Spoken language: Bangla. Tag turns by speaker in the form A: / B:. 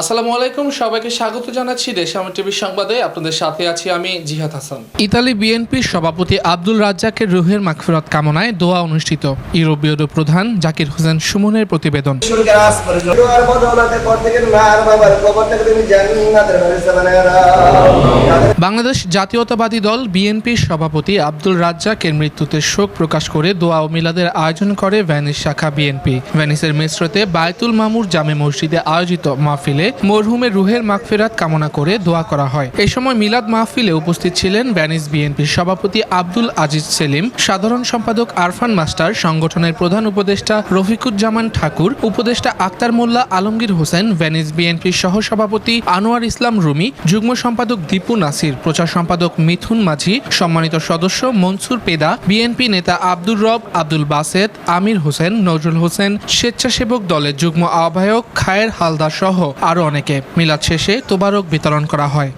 A: আসসালামু আলাইকুম, সবাইকে স্বাগত জানাচ্ছি দেশাম টিভি সংবাদে। আপনাদের সাথে আছি আমি জিহাদ হাসান। ইতালি বিএনপির সভাপতি আব্দুল রাজ্জাকের রুহের মাগফিরাত কামনায় দোয়া অনুষ্ঠিত। ইউরোপীয় প্রধান জাকির হোসেন সুমনের প্রতিবেদন। বাংলাদেশ জাতীয়তাবাদী দল বিএনপির সভাপতি আব্দুল রাজ্জাকের মৃত্যুতে শোক প্রকাশ করে দোয়া ও মিলাদের আয়োজন করে ভ্যানিস শাখা বিএনপি। ভ্যানিসের মিশ্রতে বায়তুল মামুর জামে মসজিদে আয়োজিত মাহফিলে মরহুমের রুহের মাগফিরাত কামনা করে দোয়া করা হয়। এই সময় মিলাদ মাহফিলে উপস্থিত ছিলেন ভ্যানিস বিএনপির সভাপতি আব্দুল আজিজ সেলিম, সাধারণ সম্পাদক আরফান মাস্টার, সংগঠনের প্রধান উপদেষ্টা রফিকুজ্জামান ঠাকুর, উপদেষ্টা আক্তার মোল্লা আলমগীর হোসেন ভ্যানিস বিএনপির সহ সভাপতি আনোয়ার ইসলাম রুমি, যুগ্ম সম্পাদক দীপু নাসির, প্রচার সম্পাদক মিথুন মাঝি, সম্মানিত সদস্য মনসুর পেদা, বিএনপি নেতা আব্দুর রব, আব্দুল বাসেদ, আমির হোসেন, নজরুল হোসেন, স্বেচ্ছাসেবক দলের যুগ্ম আহ্বায়ক খায়ের হালদার সহ আরও অনেকে মিলাদ শেষে তোবারক বিতরণ করা হয়।